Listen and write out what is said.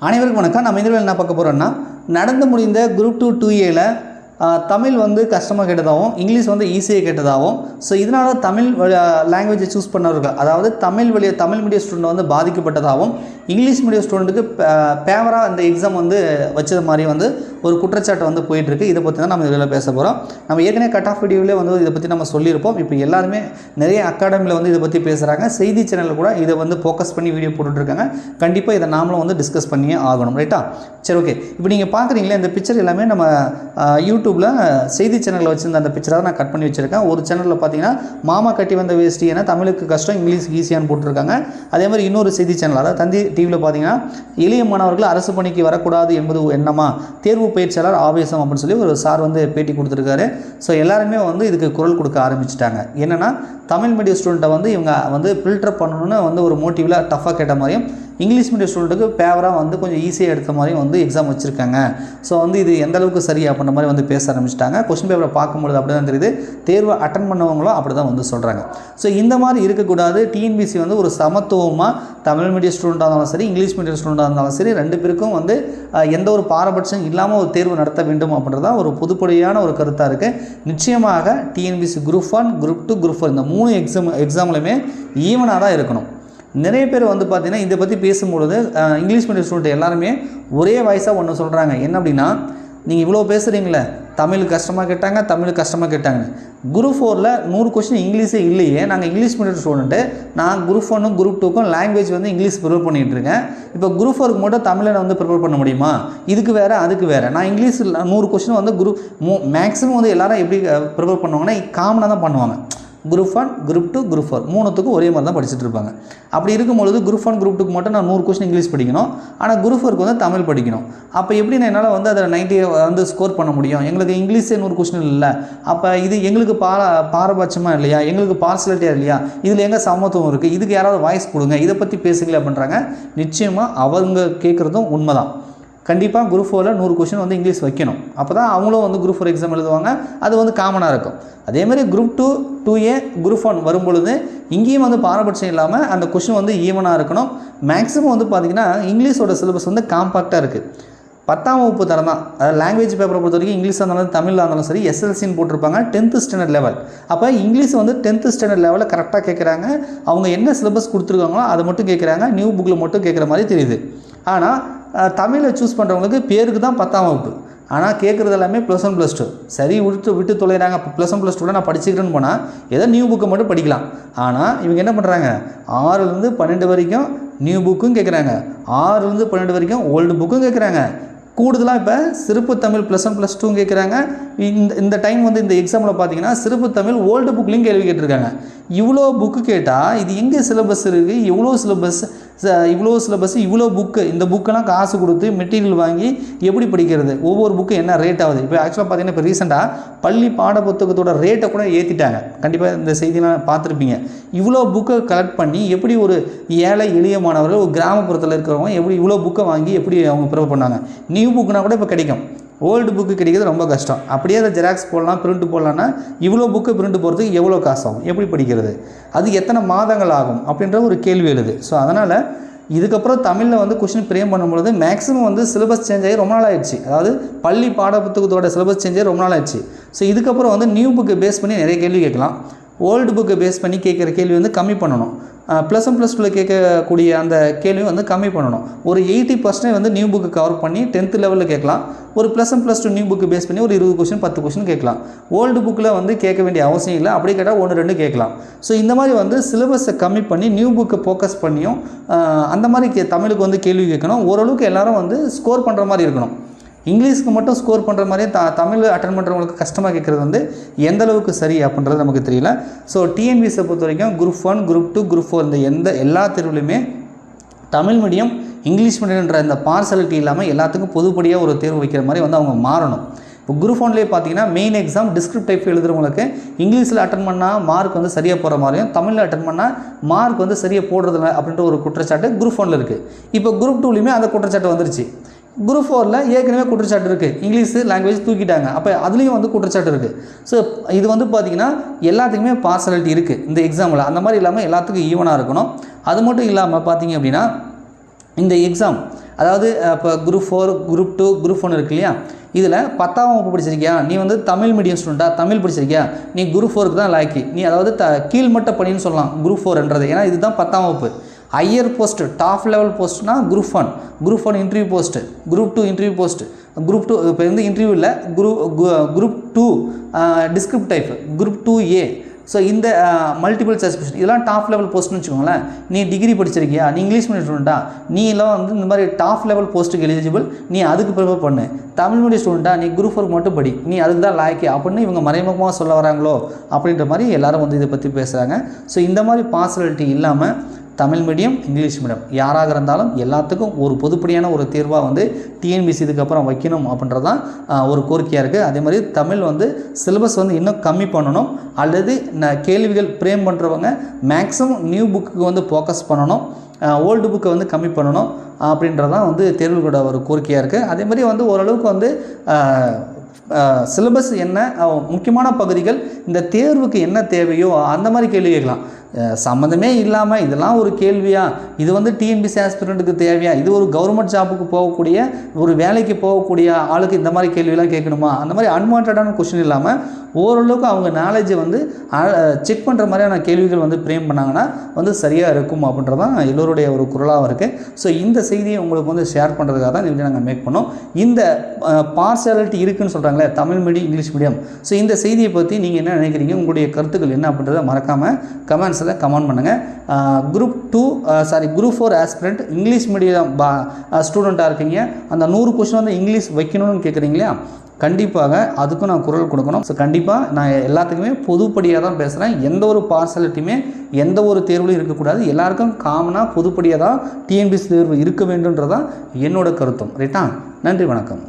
அனைவருக்கும் வணக்கம். நம்ம இதில் என்ன பார்க்க போகிறோம்னா நடந்து முடிந்த குரூப் டூ டூ ஏல தமிழ் வந்து கஷ்டமாக கேட்டதாகவும் இங்கிலீஷ் வந்து ஈஸியாக கேட்டதாகவும் ஸோ இதனால் தமிழ் லாங்குவேஜை சூஸ் பண்ணவர்கள் அதாவது தமிழ் வழிய தமிழ் மீடியம் ஸ்டூடெண்ட் வந்து பாதிக்கப்பட்டதாகவும் இங்கிலீஷ் மீடியம் ஸ்டூடெண்ட்டுக்கு பேவராக அந்த எக்ஸாம் வந்து வச்சது மாதிரி வந்து ஒரு குற்றச்சாட்டு வந்து போயிட்டுருக்கு. இதை பற்றி தான் நம்ம இதில் பேச போகிறோம் நம்ம ஏற்கனவே கட் ஆஃப் வீடியோவிலே வந்து இதை பற்றி நம்ம சொல்லியிருப்போம். இப்போ எல்லாருமே நிறைய அகாடமியில் வந்து இதை பற்றி பேசுகிறாங்க செய்தி சேனலில் கூட இதை வந்து ஃபோக்கஸ் பண்ணி வீடியோ போட்டுட்ருக்காங்க. கண்டிப்பாக இதை நாமளும் வந்து டிஸ்கஸ் பண்ணியே ஆகணும். ரைட்டா சரி ஓகே இப்போ நீங்கள் பார்க்குறீங்களே இந்த பிக்சர் எல்லாமே நம்ம யூடியூப்பில் செய்தி சேனலில் வச்சுருந்த அந்த பிக்சரை நான் கட் பண்ணி வச்சுருக்கேன். ஒரு சேனலில் பார்த்தீங்கன்னா மாமா கட்டி வந்த வேஸ்ட்டி ஏன்னா தமிழுக்கு கஷ்டம் இங்கிலீஷ் ஈஸியான்னு போட்டிருக்காங்க. அதே மாதிரி இன்னொரு செய்தி சேனல் அதாவது தந்தி டிவியில் பார்த்தீங்கன்னா எளிய மாணவர்கள் அரசு பணிக்கு வரக்கூடாது என்பது என்னமா? தேர்வு பயிற்சியாளர் ஆவேசம் அப்படின்னு சொல்லி ஒரு சார் வந்து பேட்டி கொடுத்துருக்காரு. ஸோ எல்லாருமே வந்து இதுக்கு குரல் கொடுக்க ஆரம்பிச்சிட்டாங்க. என்னென்னா தமிழ் மீடியம் ஸ்டூடெண்ட்டை வந்து இவங்க வந்து ஃபில்டர் பண்ணணும்னு வந்து ஒரு மோட்டிவில் டஃப்பாக கேட்ட மாதிரியும் இங்கிலீஷ் மீடியம் ஸ்டூடெண்ட்டுக்கு பேவராக வந்து கொஞ்சம் ஈஸியாக எடுத்த மாதிரியும் வந்து எக்ஸாம் வச்சுருக்காங்க. ஸோ வந்து இது எந்த அளவுக்கு சரி அப்படின்ற மாதிரி வந்து பேச ஆரம்பிச்சிட்டாங்க. கொஸ்டின் பேப்பரை பார்க்கும்பொழுது அப்படி தான் தெரியுது. தேர்வை அட்டன் பண்ணவங்களும் அப்படி தான் வந்து சொல்கிறாங்க ஸோ இந்த மாதிரி இருக்கக்கூடாது. டிஎன்பிசி வந்து ஒரு சமத்துவமாக தமிழ் மீடியம் ஸ்டூடெண்ட்டாக இருந்தாலும் சரி இங்கிலீஷ் மீடியம் ஸ்டூடெண்ட்டாக இருந்தாலும் சரி ரெண்டு பேருக்கும் வந்து எந்த ஒரு பாரபட்சம் இல்லாமல் ஒரு தேர்வு நடத்த வேண்டும் அப்படின்றது தான் ஒரு பொதுப்படையான ஒரு கருத்தாக இருக்குது நிச்சயமாக TNPSC group one group two group four இந்த மூணு எக்ஸாம் எக்ஸாம்லையுமே ஈவனாக தான் இருக்கணும். நிறைய பேர் வந்து பார்த்தீங்கன்னா இதை பற்றி பேசும்பொழுது இங்கிலீஷ் மீடியம் ஸ்டூடெண்ட் எல்லாருமே ஒரே வாய்ஸாக ஒன்று சொல்கிறாங்க என்ன அப்படின்னா நீங்கள் இவ்வளோ பேசுகிறீங்களே தமிழ் கஷ்டமாக கேட்டாங்க தமிழ் கஷ்டமாக கேட்டாங்க குரூப் ஃபோரில் நூறு கொஸ்டின் இங்கிலீஷே இல்லையே நாங்கள் இங்கிலீஷ் மீடியம் ஸ்டூடெண்ட்டு நான் குரூப் ஒன்னும் குரூப் டூக்கும் லாங்குவேஜ் வந்து இங்கிலீஷ் ப்ரிப்பேர் பண்ணிகிட்டு இருக்கேன். இப்போ குரூப் ஃபோருக்கு மட்டும் தமிழை வந்து ப்ரிப்பேர் பண்ண முடியுமா? இதுக்கு வேறு அதுக்கு வேறு. நான் இங்கிலீஷ் நூறு கொஸ்டின் வந்து குரூப் மேக்ஸிமம் வந்து எல்லோரும் எப்படி ப்ரிப்பேர் பண்ணுவாங்கன்னா காமனாக தான் பண்ணுவாங்க. Group one group two group four மூணுத்துக்கும் ஒரே மாதிரி தான் படிச்சுட்டு இருப்பாங்க. அப்படி இருக்கும்பொழுது குரூப் ஒன் குரூப் டூக்கு மட்டும் நான் நூறு கொஸ்டின் இங்கிலீஷ் படிக்கணும். ஆனால் குரூப் ஃபோருக்கு வந்து தமிழ் படிக்கணும். அப்போ எப்படி நான் என்னால் வந்து அதில் நைன்ட்டி வந்து ஸ்கோர் பண்ண முடியும். எங்களுக்கு இங்கிலீஷே நூறு கொஸ்டின் இல்லை. அப்போ இது எங்களுக்கு பாரா பாரபட்சமாக இல்லையா? எங்களுக்கு பார்சலிட்டியாக இல்லையா? இதில் எங்கே சமத்துவம் இருக்குது இதுக்கு யாராவது வாய்ஸ் கொடுங்க. இதை பற்றி பேசுங்களே அப்படின்றாங்க. நிச்சயமாக அவங்க கேட்குறதும் உண்மைதான். கண்டிப்பாக குரூப் ஃபோரில் நூறு கொஷின் வந்து இங்கிலீஷ் வைக்கணும். அப்போ தான் அவங்களும் வந்து குரூப் ஃபோர் எக்ஸாம் எழுதுவாங்க. அது வந்து காமனாக இருக்கும். அதேமாதிரி group two two A group one வரும்பொழுது இங்கேயும் வந்து பாரபட்சம் இல்லாமல் அந்த கொஷின் வந்து ஈவனாக இருக்கணும். மேக்ஸிமம் வந்து பார்த்திங்கன்னா இங்கிலீஷோட சிலபஸ் வந்து காம்பாக்டாக இருக்குது பத்தாம் வகுப்பு தரம் தான். அதாவது லாங்குவேஜ் பேப்பரை பொறுத்த வரைக்கும் இங்கிலீஷாக இருந்தாலும் தமிழாக இருந்தாலும் சரி எஸ்எல்சின்னு போட்டிருப்பாங்க டென்த்து ஸ்டாண்டர்ட் லெவல் அப்போ இங்கிலீஷ் வந்து டென்த்து ஸ்டாண்டர்ட் லெவலில் கரெக்டாக கேட்குறாங்க அவங்க என்ன சிலபஸ் கொடுத்துருக்காங்களோ அதை மட்டும் கேட்குறாங்க நியூ புக்கில் மட்டும் கேட்குற மாதிரி தெரியுது. ஆனால் தமிழை சூஸ் பண்ணுறவங்களுக்கு பேருக்கு தான் பத்தாம் வகுப்பு. ஆனால் கேட்குறது எல்லாமே ப்ளஸ் ஒன் ப்ளஸ் டூ சரி விட்டு விட்டு தொலைகிறாங்க ப்ளஸ் ஒன் ப்ளஸ் டூவில் நான் படிச்சுக்கிறேன்னு போனால் ஏதோ நியூ புக்கை மட்டும் படிக்கலாம். ஆனால் இவங்க என்ன பண்ணுறாங்க ஆறுலேருந்து பன்னெண்டு வரைக்கும் நியூ புக்கும் கேட்குறாங்க ஆறுலேருந்து பன்னெண்டு வரைக்கும் ஓல்டு புக்கும் கேட்குறாங்க கூடுதலாக இப்போ சிறப்பு Tamil plus one plus two கேட்குறாங்க இந்த இந்த டைம் வந்து இந்த எக்ஸாமில் பார்த்தீங்கன்னா சிறப்பு தமிழ் ஓல்டு புக்லேயும் கேள்வி கேட்டிருக்காங்க. இவ்வளோ புக்கு கேட்டால் இது எங்கே சிலபஸ் இருக்குது எவ்வளோ சிலபஸ் இவ்வளோ சிலபஸ் இவ்வளோ புக்கு இந்த புக்கெல்லாம் காசு கொடுத்து மெட்டீரியல் வாங்கி எப்படி படிக்கிறது? ஒவ்வொரு புக்கு என்ன ரேட் ஆகுது? இப்போ ஆக்சுவலாக பார்த்தீங்கன்னா இப்போ ரீசெண்டாக பள்ளி பாட புத்தகத்தோட ரேட்டை கூட ஏற்றிட்டாங்க கண்டிப்பாக இந்த செய்தியெலாம் பார்த்துருப்பீங்க. இவ்வளோ புக்கை கலெக்ட் பண்ணி எப்படி ஒரு ஏழை எளிய மாணவர்கள் ஒரு கிராமப்புறத்தில் இருக்கிறவங்க எப்படி இவ்வளோ புக்கை வாங்கி எப்படி அவங்க ப்ரிப்பேர் பண்ணாங்க? நியூ புக்குனா கூட இப்போ கிடைக்கும். ஓல்டு புக்கு கிடைக்கிறது ரொம்ப கஷ்டம். அப்படியே அதை ஜெராக்ஸ் போடலாம் பிரிண்ட் போடலான்னா இவ்வளோ புக்கு பிரிண்ட் போகிறதுக்கு எவ்வளோ காசு ஆகும் எப்படி படிக்கிறது? அது எத்தனை மாதங்கள் ஆகும்? அப்படின்ற ஒரு கேள்வி எழுது. ஸோ அதனால் இதுக்கப்புறம் தமிழில் வந்து கொஷின் ப்ரேம் பண்ணும்பொழுது மேக்ஸிமம் வந்து சிலபஸ் சேஞ்ச் ஆகி ரொம்ப நாள் ஆயிடுச்சு அதாவது பள்ளி பாட புத்தகத்தோட சிலபஸ் சேஞ்ச் ஆகி ரொம்ப நாள் ஆயிடுச்சு ஸோ இதுக்கப்புறம் வந்து நியூ புக்கை பேஸ் பண்ணி நிறைய கேள்வி கேட்கலாம். ஓல்டு புக்கை பேஸ் பண்ணி கேட்குற கேள்வி வந்து கம்மி பண்ணணும். ப்ளஸ் ஒன் ப்ளஸ் டூவில் கேட்கக்கூடிய அந்த கேள்வியும் வந்து கம்மி பண்ணணும். ஒரு எயிட்டி பர்சன்டேஜ் வந்து நியூ புக்கு கவர் பண்ணி டென்த்து லெவலில் கேட்கலாம். ஒரு plus one plus two new book base பண்ணி ஒரு இருபது கொஸ்டின் பத்து கொஸ்டின் கேட்கலாம். ஓல்டு புக்கில் வந்து கேட்க வேண்டிய அவசியம் இல்லை. அப்படி கேட்டால் ஒன்று ரெண்டு கேட்கலாம். ஸோ இந்த மாதிரி வந்து சிலபஸை கம்மி பண்ணி நியூ புக்கை ஃபோக்கஸ் பண்ணியும் அந்த மாதிரி கே தமிழுக்கு வந்து கேள்வி கேட்கணும். ஓரளவுக்கு எல்லோரும் வந்து ஸ்கோர் பண்ணுற மாதிரி இருக்கணும். இங்கிலீஷ்க்கு மட்டும் ஸ்கோர் பண்ணுற மாதிரியே த தமிழ் அட்டன் பண்ணுறவங்களுக்கு கஷ்டமாக கேட்குறது வந்து எந்த அளவுக்கு சரி அப்படின்றது நமக்கு தெரியல. ஸோ டிஎன்பிஎஸை பொறுத்த வரைக்கும் group one group two group four இந்த எந்த எல்லா தேர்வுலையுமே தமிழ் மீடியம் இங்கிலீஷ் மீடியம்ன்ற இந்த பார்சலிட்டி இல்லாமல் எல்லாத்துக்கும் பொதுப்படியாக ஒரு தேர்வு வைக்கிற மாதிரி வந்து அவங்க மாறணும். இப்போ குரூப் ஒன்லேயே பார்த்தீங்கன்னா மெயின் எக்ஸாம் டிஸ்கிரிப்ட் டைப் எழுதுறவங்களுக்கு இங்கிலீஷில் அட்டன் பண்ணால் மார்க் வந்து சரியாக போகிற மாதிரியும் தமிழில் அட்டன் பண்ணால் மார்க் வந்து சரியாக போடுறதில்ல அப்படின்ற ஒரு குற்றச்சாட்டு குரூப் ஒனில் இருக்குது இப்போ குரூப் டூலையுமே அந்த குற்றச்சாட்டு வந்துருச்சு. குரூப் ஃபோரில் ஏற்கனவே குற்றச்சாட்டு இருக்குது இங்கிலீஷு லாங்குவேஜ் தூக்கிட்டாங்க. அப்போ அதுலேயும் வந்து குற்றச்சாட்டு இருக்குது ஸோ இது வந்து பார்த்திங்கன்னா எல்லாத்துக்குமே பார்சலிட்டி இருக்குது இந்த எக்ஸாமில் அந்த மாதிரி இல்லாமல் எல்லாத்துக்கும் ஈவனாக இருக்கணும். அது மட்டும் இல்லாமல் பார்த்தீங்க அப்படின்னா இந்த எக்ஸாம் அதாவது இப்போ group four group two group one இருக்கு இல்லையா? இதில் பத்தாம் வகுப்பு படிச்சிருக்கியா? நீ வந்து தமிழ் மீடியம் ஸ்டூடெண்ட்டா தமிழ் படிச்சிருக்கியா? நீ குரூப் ஃபோருக்கு தான் லாய்க்கு. நீ அதாவது த கீழ்மட்ட பணின்னு சொல்லலாம். குரூப் ஃபோர்ன்றது ஏன்னா இதுதான் பத்தாம் வகுப்பு. Higher post top level போஸ்ட்னா group one group one interview post group two interview post group two இப்போ வந்து இன்டர்வியூ இல்லை group group two descriptive type group two A so இந்த மல்டிபிள் சாய்ஸ் கொஸ்டின் இதெல்லாம் டாப் லெவல் போஸ்ட்னு வச்சுக்கோங்களேன். நீ degree படிச்சிருக்கியா? நீ English medium ஸ்டூடெண்ட்டா நீ எல்லாம் வந்து இந்த மாதிரி டாப் லெவல் போஸ்ட்டுக்கு எலிஜிபிள் நீ அதுக்கு ப்ரிப்பேர் பண்ணு. தமிழ் மீடியம் ஸ்டூடெண்ட்டா நீ குரூப் ஒர்க் மட்டும் படி. நீ அதுக்கு தான் லாய்க்கு. அப்படின்னு இவங்க மறைமுகமாக சொல்ல வராங்களோ? அப்படின்ற மாதிரி எல்லோரும் வந்து இதை பற்றி பேசுகிறாங்க ஸோ இந்த மாதிரி பாசிபிலிட்டி இல்லாமல் தமிழ் மீடியம் இங்கிலீஷ் மீடியம். யாராக இருந்தாலும் எல்லாத்துக்கும் ஒரு பொதுப்படியான ஒரு தீர்வாக வந்து டிஎன்பிசி இதுக்கப்புறம் வைக்கணும் அப்படின்றது தான் ஒரு கோரிக்கையாக இருக்குது அதே மாதிரி தமிழ் வந்து சிலபஸ் வந்து இன்னும் கம்மி பண்ணணும். அல்லது ந- கேள்விகள் பிரேம் பண்ணுறவங்க மேக்ஸிமம் நியூ புக்குக்கு வந்து ஃபோக்கஸ் பண்ணணும். ஓல்டு புக்கை வந்து கம்மி பண்ணணும். அப்படின்றதான் வந்து தேர்வுகளோட ஒரு கோரிக்கையாக இருக்குது அதே மாதிரி வந்து ஓரளவுக்கு வந்து சிலபஸ் என்ன முக்கியமான பகுதிகள் இந்த தேர்வுக்கு என்ன தேவையோ அந்த மாதிரி கேள்வி கேட்கலாம். சம்மந்தமே இல்லாமல் இதெல்லாம் ஒரு கேள்வியா? இது வந்து டிஎன்பிசி ஆஸ்பிரண்ட்டுக்கு தேவையா? இது ஒரு கவர்மெண்ட் ஜாபுக்கு போகக்கூடிய ஒரு வேலைக்கு போகக்கூடிய ஆளுக்கு இந்த மாதிரி கேள்வியெல்லாம் கேட்கணுமா? அந்த மாதிரி அன்வான்டான கொஷின் இல்லாமல் ஓரளவுக்கு அவங்க நாலேஜை வந்து செக் பண்ணுற மாதிரியான கேள்விகள் வந்து பிரேம் பண்ணாங்கன்னா வந்து சரியாக இருக்கும் அப்படின்றது தான் எல்லோருடைய ஒரு குரலாகவும் இருக்குது ஸோ இந்த செய்தியை உங்களுக்கு வந்து ஷேர் பண்ணுறதுக்காக தான் இந்த நாங்கள் மேக் பண்ணோம். இந்த பார்சியாலிட்டி சொல்கிறாங்க சொல்கிறாங்களே Tamil medium English medium. So இந்த செய்தியை பற்றி நீங்கள் என்ன நினைக்கிறீங்க? உங்களுடைய கருத்துக்கள் என்ன அப்படின்றத மறக்காமல் கமெண்ட்ஸில் கமெண்ட் பண்ணுங்கள் group two sorry group four aspirant English medium பா ஸ்டூடெண்ட்டாக இருக்கீங்க. அந்த நூறு கொஷின் வந்து இங்கிலீஷ் வைக்கணும்னு கேட்குறீங்களா கண்டிப்பாக அதுக்கும் நான் குரல் கொடுக்கணும். ஸோ கண்டிப்பாக நான் எல்லாத்துக்குமே பொதுப்படியாக தான் பேசுகிறேன் எந்த ஒரு பார்சலிட்டியுமே எந்த ஒரு தேர்வுலையும் இருக்கக்கூடாது. எல்லாருக்கும் காமனாக பொதுப்படியாக தான் டிஎன்பிசி தேர்வு இருக்க வேண்டுன்றதான் என்னோட கருத்தும். ரைட்டா நன்றி வணக்கம்.